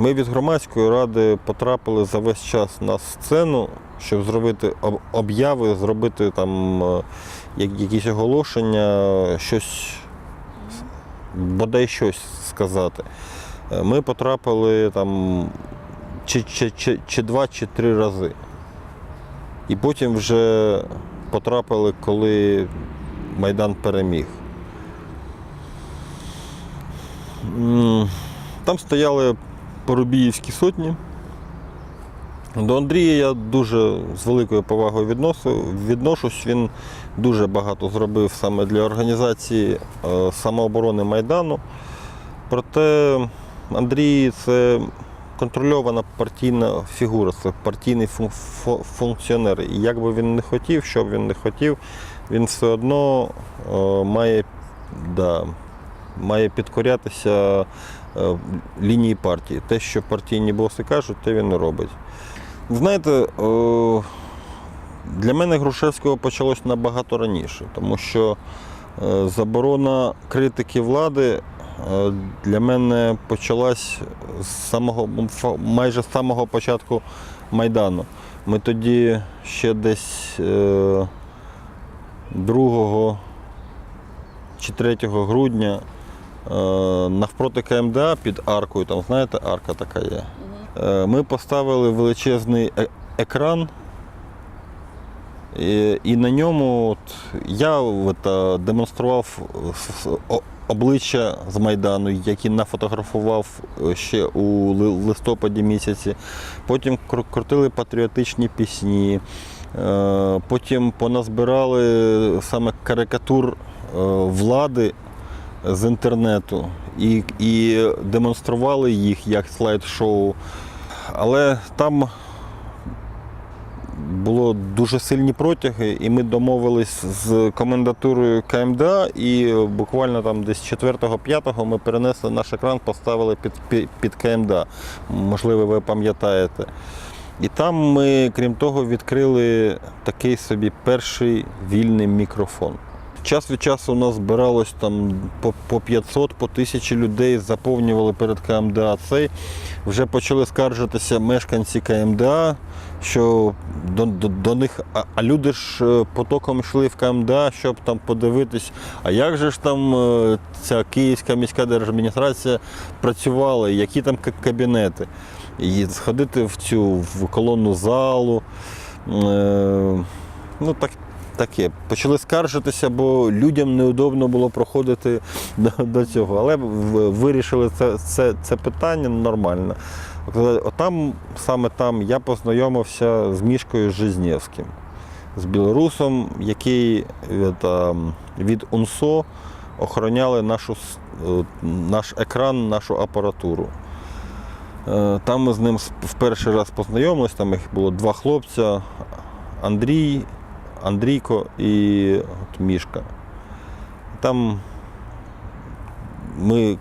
Ми від громадської ради потрапили за весь час на сцену, щоб зробити обяви, зробити там е, якісь оголошення, щось, бодай щось сказати. Е, Ми потрапили там чи, чи, чи, чи два, чи три рази. І потім вже потрапили, коли Майдан переміг. Там стояли Порубіївські сотні. До Андрія я дуже з великою повагою відносу, відношусь. Він дуже багато зробив саме для організації е, самооборони Майдану. Проте Андрій це контрольована партійна фігура, це партійний фун- функціонер. І як би він не хотів, що б він не хотів, він все одно е, має, да, має підкорятися лінії партії. Те, що партійні боси кажуть, те він робить. Знаєте, е, для мене Грушевського почалось набагато раніше, тому що е, заборона критики влади е, для мене почалась з самого, майже з самого початку Майдану. Ми тоді ще десь е, 2 чи 3 грудня е, навпроти КМДА під аркою, там знаєте, арка така є. Е, Ми поставили величезний е- екран, і, і на ньому от, я от, е, демонстрував обличчя з Майдану, які нафотографував е, ще у листопаді місяці. Потім крутили патріотичні пісні. Е, Потім поназбирали саме карикатур е, влади з інтернету і, і демонстрували їх як слайд-шоу. Але там було дуже сильні протяги, і ми домовились з комендатурою КМДА, і буквально там десь 4-5 ми перенесли наш екран, поставили під, під, під КМДА. Можливо, ви пам'ятаєте. І там ми, крім того, відкрили такий собі перший вільний мікрофон. Час від часу у нас збиралось там по, по 500, по 1000 людей, заповнювали перед КМДА цей. Вже почали скаржитися мешканці КМДА, що до, до, до них, а, а люди ж е, потоком йшли в КМДА, щоб там подивитись, а як же ж там е, ця Київська міська держадміністрація працювала, які там кабінети. І сходити в цю в колонну залу. Е, ну, так, таке. Почали скаржитися, бо людям неудобно було проходити до, до цього. Але вирішили це, це, це питання нормально. Отам, саме там я познайомився з Мішкою Жизнєвським, з білорусом, який від, від УНСО охороняли нашу, е, наш екран, нашу апаратуру. Е, Там ми з ним в перший раз познайомились, там їх було два хлопця, Андрій, Андрійко і от Мішка. Там ми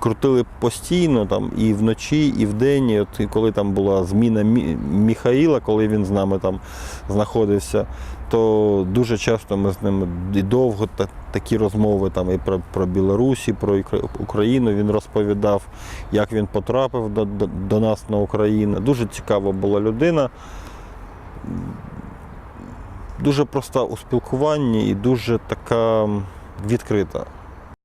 крутили постійно там, і вночі, і вдень. І От, і коли там була зміна Мі- Міхаїла, коли він з нами там знаходився, то дуже часто ми з ним і довго та, такі розмови там, і про, про Білорусь, і про Україну. Він розповідав, як він потрапив до, до, до нас на Україну. Дуже цікава була людина. Дуже проста у спілкуванні і дуже така відкрита.